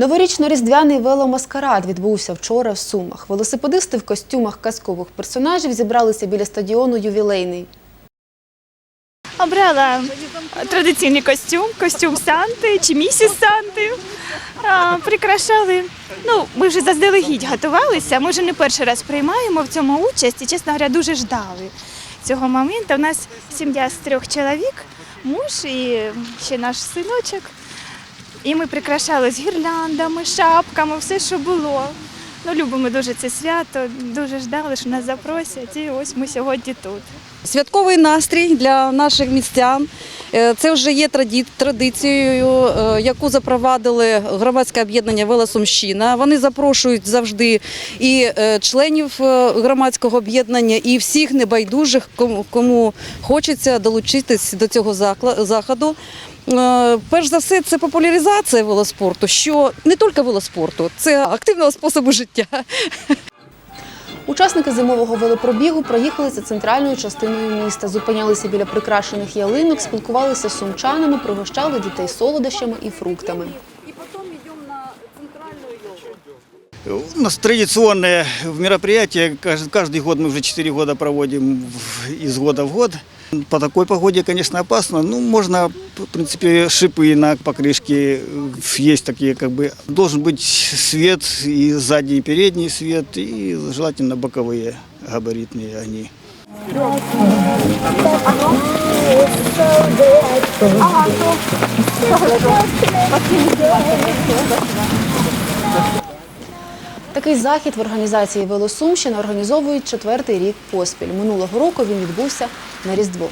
Новорічно-різдвяний веломаскарад відбувся вчора в Сумах. Велосипедисти в костюмах казкових персонажів зібралися біля стадіону Ювілейний. Обрала традиційний костюм, костюм Санти чи місіс Санти. Прикрашали. Ну, ми вже заздалегідь готувалися. Ми вже не перший раз приймаємо в цьому участь і, чесно говоря, дуже ждали цього моменту. У нас сім'я з трьох чоловік, муж і ще наш синочок. І ми прикрашали з гірляндами, шапками, все, що було. Ну, любимо дуже це свято, дуже ждали, що нас запросять. І ось ми сьогодні тут. Святковий настрій для наших містян. Е, Це вже є традицією, е, яку запровадили громадське об'єднання Велосумщина. Вони запрошують завжди і е, членів громадського об'єднання, і всіх небайдужих, кому хочеться долучитись до цього заходу. Е, Перш за все, це популяризація велоспорту, що не тільки велоспорту, це активного способу життя. Учасники зимового велопробігу проїхалися центральною частиною міста, зупинялися біля прикрашених ялинок, спілкувалися з сумчанами, пригощали дітей солодощами і фруктами. У нас традиционное мероприятие. Кажд- Каждый год мы уже 4 года проводим из года в год. По такой погоде, конечно, опасно. Ну, можно, в принципе, шипы на покрышке э, есть такие, как бы. Должен быть свет, и задний, и передний свет, и желательно боковые габаритные огни. Такий захід в організації Велосумщина організовують четвертий рік поспіль. Минулого року він відбувся на Різдво.